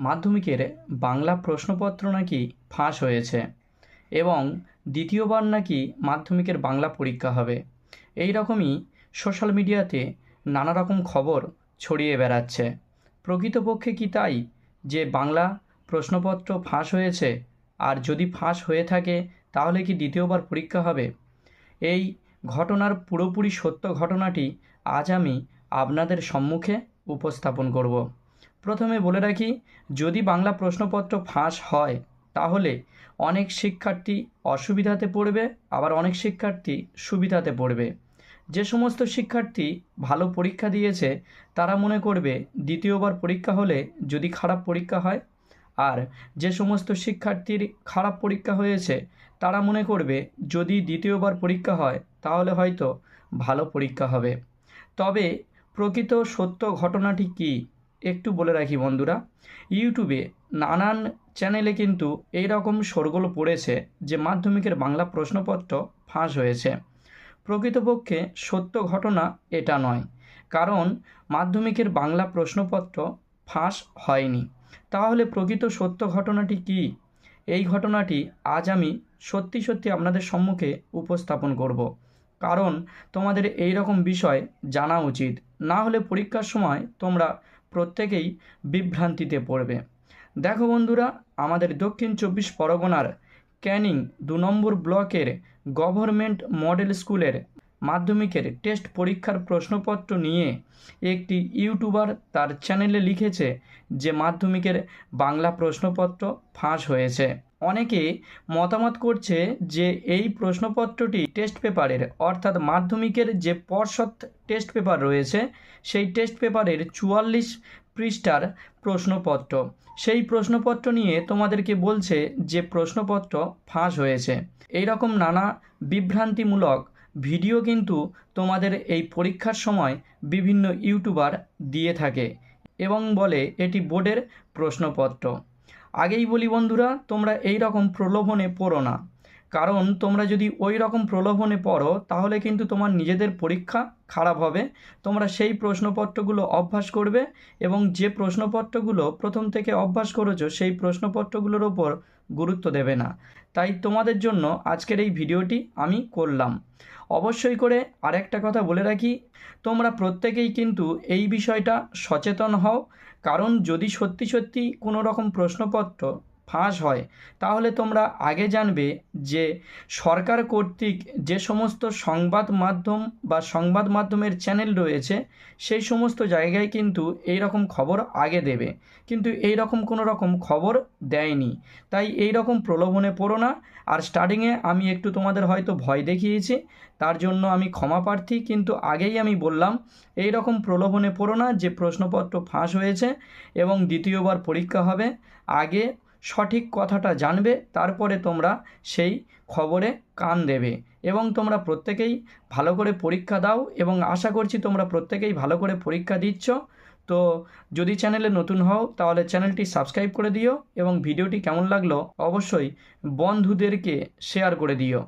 মাধ্যমিকের বাংলা প্রশ্নপত্র নাকি ফাঁস হয়েছে এবং দ্বিতীয়বার নাকি মাধ্যমিকের বাংলা পরীক্ষা হবে। এই রকমই সোশ্যাল মিডিয়াতে নানা রকম খবর ছড়িয়ে বেড়াচ্ছে। প্রকৃতপক্ষে কি তাই যে বাংলা প্রশ্নপত্র ফাঁস হয়েছে? আর যদি ফাঁস হয়ে থাকে, তাহলে কি দ্বিতীয়বার পরীক্ষা হবে? এই ঘটনার পুরোপুরি সত্য ঘটনাটি আজ আমি আপনাদের সম্মুখে উপস্থাপন করব। প্রথমে বলে রাখি, যদি বাংলা প্রশ্নপত্র ফাঁস হয়, তাহলে অনেক শিক্ষার্থী অসুবিধাতে পড়বে, আবার অনেক শিক্ষার্থী সুবিধাতে পড়বে। যে সমস্ত শিক্ষার্থী ভালো পরীক্ষা দিয়েছে, তারা মনে করবে দ্বিতীয়বার পরীক্ষা হলে যদি খারাপ পরীক্ষা হয়। আর যে সমস্ত শিক্ষার্থীর খারাপ পরীক্ষা হয়েছে, তারা মনে করবে যদি দ্বিতীয়বার পরীক্ষা হয়, তাহলে হয়তো ভালো পরীক্ষা হবে। তবে প্রকৃত সত্য ঘটনাটি কী? একটু বলে রাখি বন্ধুরা ইউটিউবে নানান চ্যানেলে কিন্তু এই রকম শোরগোল পড়েছে যে মাধ্যমিকের বাংলা প্রশ্নপত্র ফাঁস হয়েছে। প্রকৃতপক্ষে সত্য ঘটনা এটা নয়, কারণ মাধ্যমিকের বাংলা প্রশ্নপত্র ফাঁস হয়নি। তাহলে প্রকৃত সত্য ঘটনাটি কী? এই ঘটনাটি আজ আমি সত্যি সত্যি আপনাদের সম্মুখে উপস্থাপন করব। কারণ তোমাদের এই রকম বিষয় জানা উচিত। না হলে পরীক্ষার সময় তোমরা প্রত্যেকেই বিভ্রান্তিতে পড়বে। দেখো বন্ধুরা, আমাদের দক্ষিণ চব্বিশ পরগনার ক্যানিং দু নম্বর ব্লকের গভর্নমেন্ট মডেল স্কুলের মাধ্যমিকের টেস্ট পরীক্ষার প্রশ্নপত্র নিয়ে একটি ইউটিউবার তার চ্যানেলে লিখেছে যে মাধ্যমিকের বাংলা প্রশ্নপত্র ফাঁস হয়েছে। অনেকে মতামত করছে যে এই প্রশ্নপত্রটি টেস্ট পেপারের, অর্থাৎ মাধ্যমিকের যে পর্ষদ টেস্ট পেপার রয়েছে, সেই টেস্ট পেপারের চুয়াল্লিশ পৃষ্ঠার প্রশ্নপত্র। সেই প্রশ্নপত্র নিয়ে তোমাদেরকে বলছে যে প্রশ্নপত্র ফাঁস হয়েছে। এই রকম নানা বিভ্রান্তিমূলক ভিডিও কিন্তু তোমাদের এই পরীক্ষার সময় বিভিন্ন ইউটিউবার দিয়ে থাকে এবং বলে এটি বোর্ডের প্রশ্নপত্র। আগেই বলি বন্ধুরা তোমরা এই রকম প্রলোভনে পড়ো না। কারণ তোমরা যদি ওই রকম প্রলোভনে পড়ো, তাহলে কিন্তু তোমার নিজেদের পরীক্ষা খারাপ হবে। তোমরা সেই প্রশ্নপত্রগুলো অভ্যাস করবে এবং যে প্রশ্নপত্রগুলো প্রথম থেকে অভ্যাস করেছ, সেই প্রশ্নপত্রগুলোর ওপর গুরুত্ব দেবে না। তাই তোমাদের জন্য আজকের এই ভিডিওটি আমি করলাম। অবশ্যই করে আরেকটা কথা বলে রাখি, তোমরা প্রত্যেকেই কিন্তু এই বিষয়টা সচেতন হও, কারণ যদি সত্যি সত্যি কোনো রকম প্রশ্নপত্র ফাঁস হয়। তাহলে তোমরা আগে জানবে যে সরকার কর্তৃক যে সমস্ত সংবাদ মাধ্যম বা সংবাদ মাধ্যমের চ্যানেল রয়েছে, সেই সমস্ত জায়গায় কিন্তু এই রকম খবর আগে দেবে। কিন্তু এই রকম কোনো রকম খবর দেয়নি। তাই এই রকম প্রলোভনে পড়ো না। আর স্টার্টিংয়ে আমি একটু তোমাদের হয়তো ভয় দেখিয়েছি, তার জন্য আমি ক্ষমা প্রার্থী। কিন্তু আগেই আমি বললাম এই রকম প্রলোভনে পড়ো না যে প্রশ্নপত্র ফাঁস হয়েছে এবং দ্বিতীয়বার পরীক্ষা হবে। আগে সঠিক কথাটা জানবে, তারপরে তোমরা সেই খবরে কান দেবে। এবং তোমরা প্রত্যেকেই ভালো করে পরীক্ষা দাও এবং আশা করছি তোমরা প্রত্যেকেই ভালো করে পরীক্ষা দিচ্ছ। তো যদি চ্যানেলে নতুন হও, তাহলে চ্যানেলটি সাবস্ক্রাইব করে দিও এবং ভিডিওটি কেমন লাগল অবশ্যই বন্ধুদেরকে শেয়ার করে দিও।